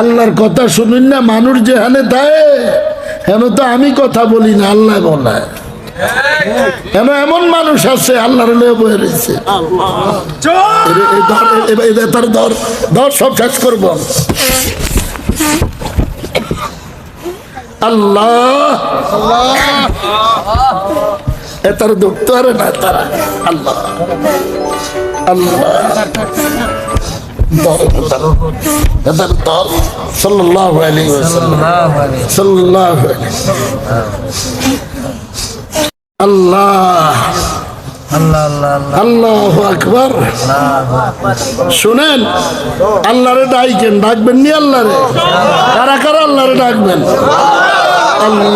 আল্লাহর কথা শুনুন না, মানুষ যেখানে থাকে হেন তো আমি কথা বলি না, আল্লাহ বলে। কেন এমন মানুষ আছে, আল্লাহর লয়ে বয়ে রয়েছে। তার ধর ধর সব শেষ করব। আল্লাহ। এ তার ধরতে পারে না তারা। আল্লাহ। আল্লাহ। هذا আল্লাহ আকবর। শুনেন আল্লাহরে ডাইকেন ডাকবেন নি আল্লাহরে? কারা কারা আল্লাহরে ডাকবেন? আল্লাহ।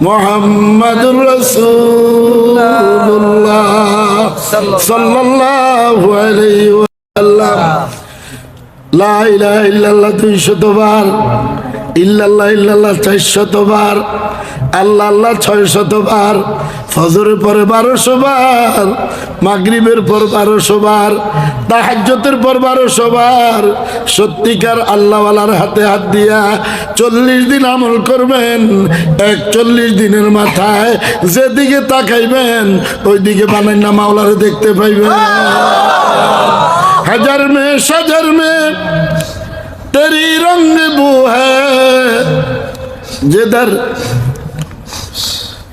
محمد رسول الله صلى الله عليه وسلم لا إله إلا الله দুই শতবার ইল্লাল্লাহ ইল্লাল্লাহ চার শতবার আল্লাহ আল্লাহ ছয় শতবার ফজরের পরে বারোশো বার, মাগরিবের পর বারোশো বার তাহাজ্যতের পর বারোশো বার, সত্যিকার আল্লাহওয়ালার হাতে হাত দিয়া চল্লিশ দিন আমল করবেন এক চল্লিশ দিনের মাথায় যেদিকে তাকাইবেন, ওইদিকে বানাই না মাওলার দেখতে পাইবেন। হাজার মেয়ে, সাজার মেয়ে, তেরি রঙ বু হ্যাঁ যেদার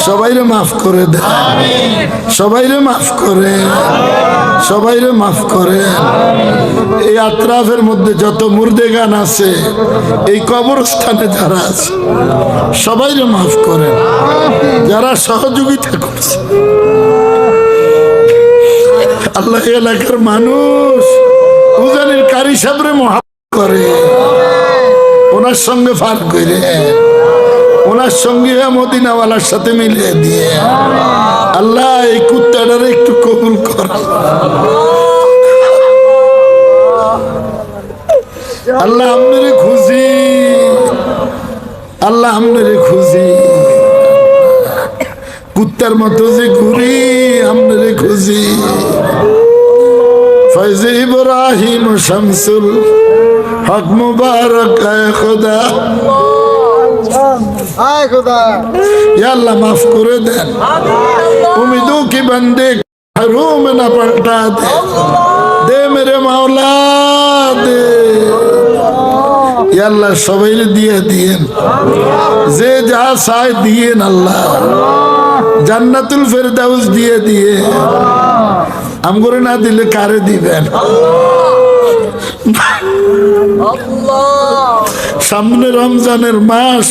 সবাইরে মাফ করে সবাইরে মাফ করে। সবাইরে মাফ করে। এই আত্রাফের মধ্যে যত মুর্দে গান আছে, এই কবরস্থানে যারা আছে, সবাইরে মাফ করে। যারা সহযোগিতা করছে। আল্লাহ এলাকার মানুষ উজানের কারি সাবরে মহা করে। ওনার সঙ্গে ফার করে। ওনার সঙ্গে মদিনাওয়ালার সাথে মিলিয়ে দিয়ে। আল্লাহ, এই কুত্তাটারে একটু কবুল কর। আল্লাহ আপনারে খুঁজি। আল্লাহ আপনারে খুঁজি। কুত্তার মতো যে ঘুরি, আপনারে খুঁজি। ফৈজ ইব্রাহিম শামসুল হক মুবারক খোদা। আয় খোদা या अल्लाह माफ करे देन उम्मीदों की बंदे घरों में न पलटा दे दे मेरे मौला दे या अल्लाह সবাই দিয়ে দিয়েন যে যা চায় দিয়েন আল্লাহ জান্নাতুল ফেরদাউস দিয়ে দিয়ে আম করে না দিলে কারে দিবেন সামনে রমজানের মাস।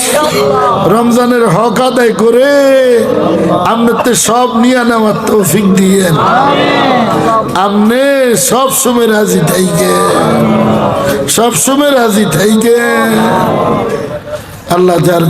রমজানের হক আদায় করে আপনার সব নিয়ে নেওয়ার তৌফিক দিয়েন। আপনি সব সময় রাজি থাইকে। সব সময় রাজি থাইকে। আল্লাহ যার